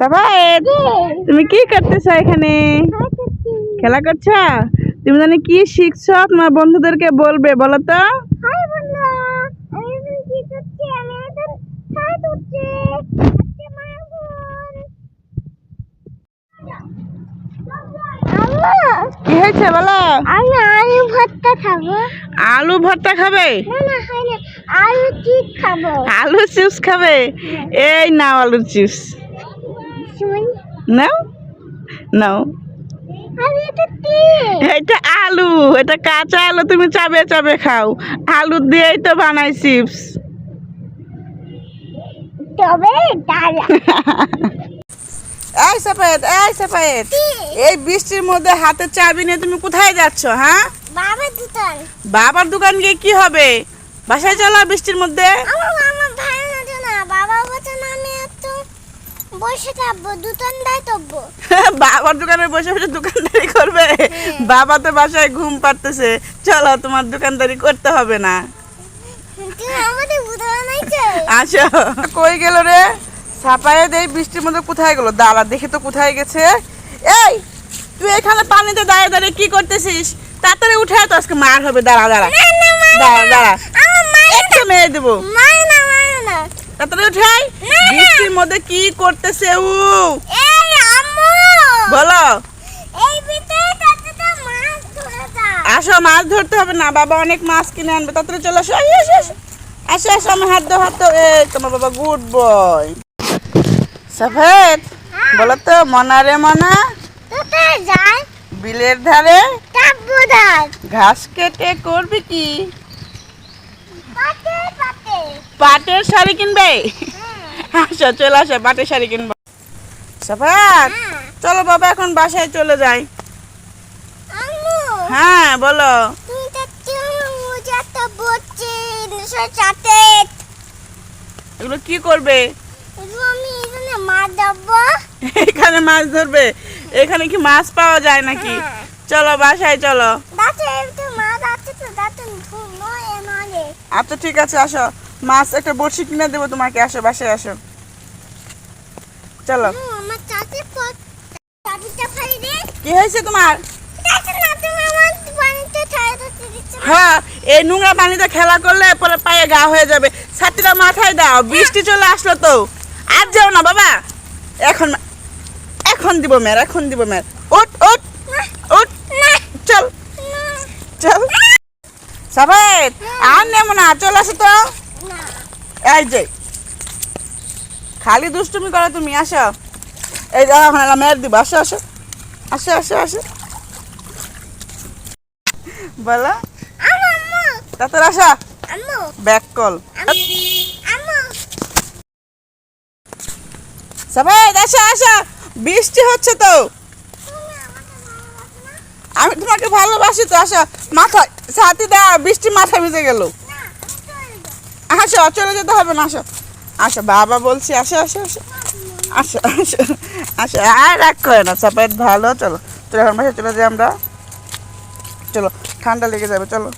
সাবায়েদ তুমি কি করতেছো এখানে? খেলা করছ? তুমি জানি কি শিখছো? তোমার বন্ধুদেরকে বলবে বলো তো। কি হয়েছে বলো? আমি আলু ভর্তা খাব। আলু ভর্তা খাবে? না না আলু চিপ খাব। আলু চিপস খাবে? এই নাও আলুর চিপস। নাও নাও এটা আলু। এটা কাঁচা আলু তুমি চাবে চাবে খাও। আলু দিয়েই তো বানাই চিপস। এই সাফেদ এই সাফেদ। এই বৃষ্টির মধ্যে হাতে চাবি নিয়ে তুমি কোথায় যাচ্ছ হ্যাঁ? বাবা দুটান বাবার দোকান গিয়ে কি হবে? বাসায় চলো বৃষ্টির মধ্যে আমার আমার ভালো লাগে না বাবা বলছে না আমি একটু বসে থাকব দুটান দায় তব্বো বাবার দোকানে বসে বসে দোকানদারি করবে। বাবা তো বাসায় ঘুম পাড়তেছে। চলো তোমার দোকানদারি করতে হবে না। আসো। কই গেল রে? সাপায়ে দেই বৃষ্টির মধ্যে কোথায় গেল? দাঁড়া দেখে তো কোথায় গেছে। এই তুই এখানে পানিতে দাঁড়িয়ে দাঁড়িয়ে কি করতেছিস? তাড়াতাড়ি উঠে তো আজকে মার হবে। দাঁড়া দাঁড়া। দাঁড়া দাঁড়া। একটু মেরে দেবো। তাড়াতাড়ি উঠে আয়। বৃষ্টির মধ্যে কি করতেছে উ? এই আম্মু! বলো। আসো মাছ ধরতে হবে না বাবা অনেক মাছ কিনে আনবে। তাড়াতাড়ি চলে আসো আসো আসো। আসো হাত দাও হাত এই তোমার বাবা গুড বয়। সফেদ বলো তো মনা রে মনা? বিলের ধারে? ঘাস কেটে করবি কি? পাটের শাড়ি কিনবে? আসো চলে আসো পাটের শাড়ি কিনবো। সফেদ চলো বাবা এখন বাসায় চলে যাই। হ্যাঁ বলো। এগুলো কি করবে? এখানে মাছ দেবো এখানে মাছ ধরবে? এখানে কি মাছ পাওয়া যায় নাকি? চলো বাসায় চলো। আচ্ছা ঠিক আছে আসো। মাছ একটা বড়শি কিনে দেবো তোমাকে আসো বাসায় আসো। চলো। কি হয়েছে তোমার। হ্যাঁ এই নোংরা পানিতে খেলা করলে পরে পায়ে গা হয়ে যাবে। মাথায় দাও বৃষ্টি চলে আসলো তো। আর যাও না বাবা। এখন এখন দিব মেয়ের এখন দিব মেয়ের। উঠ উঠ চল চল। সাবেদ আর নেব না চল আসো তো। এই যে খালি দুষ্টুমি করো তুমি আসো। এই দেখো এখন মেয়ের দিব আসো আসো। আসো আসো আসো। বলো। তাড়াতাড়ি আসো। Back call. সবাই আসো আসো। বৃষ্টি হচ্ছে তো। আমি তোমাকে ভালোবাসি তো আসো। মাথায় সাথে দা বৃষ্টি মাথা ভিজে গেল। আসো, চলে যেতে হবে না, আসো। আসো, বাবা বলছি, আসো আসো আসো। আসো আসো আসো। আর রাগ করে না সাপাইট ভালো, চলো। চলো এখন বাসায় চলে যাই আমরা। চলো, ঠান্ডা লেগে যাবে, চলো।